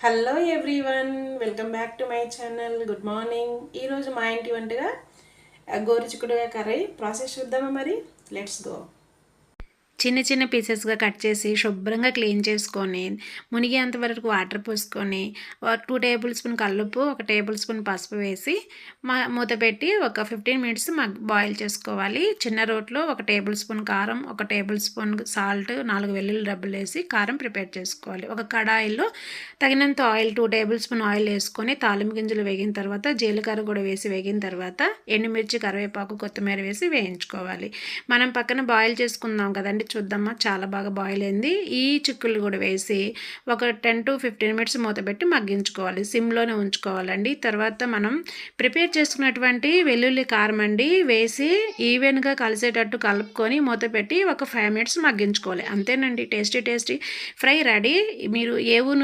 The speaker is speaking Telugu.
Hello everyone welcome back to my channel good morning ఈరోజు మా ఇంటి వంటగా గోరుచిక్కుడుగా కర్రీ. ప్రాసెస్ చూద్దామా మరి? లెట్స్ గో చిన్న చిన్న పీసెస్గా కట్ చేసి శుభ్రంగా క్లీన్ చేసుకొని మునిగేంత వరకు వాటర్ పోసుకొని టూ టేబుల్ స్పూన్ కల్లుపు ఒక టేబుల్ స్పూన్ పసుపు వేసి మా మూత పెట్టి ఒక ఫిఫ్టీన్ మినిట్స్ బాయిల్ చేసుకోవాలి. చిన్న రోట్లో ఒక టేబుల్ స్పూన్ కారం ఒక టేబుల్ స్పూన్ సాల్ట్ నాలుగు వెల్లుల్లి డబ్బులు వేసి కారం ప్రిపేర్ చేసుకోవాలి. ఒక కడాయిలో తగినంత oil two tablespoon oil వేసుకొని తాలింపు గింజలు వేగిన తర్వాత జీలకర్ర కూడా వేసి వేగిన తర్వాత ఎండుమిర్చి కరివేపాకు కొత్తిమీర వేసి వేయించుకోవాలి. మనం పక్కన బాయిల్ చేసుకుందాం కదండి చూద్దామా? చాలా బాగా బాయిల్ అయింది. ఈ చిక్కులు కూడా వేసి ఒక టెన్ టు ఫిఫ్టీన్ మినిట్స్ మూత పెట్టి మగ్గించుకోవాలి. సిమ్లోనే ఉంచుకోవాలండి. తర్వాత మనం ప్రిపేర్ చేసుకున్నటువంటి వెల్లుల్లి కారం అండి వేసి ఈవెన్గా కలిసేటట్టు కలుపుకొని మూత పెట్టి ఒక ఫైవ్ మినిట్స్ మగ్గించుకోవాలి. అంతేనండి. టేస్టీ టేస్టీ ఫ్రై రెడీ మీరు ఏ ఊరు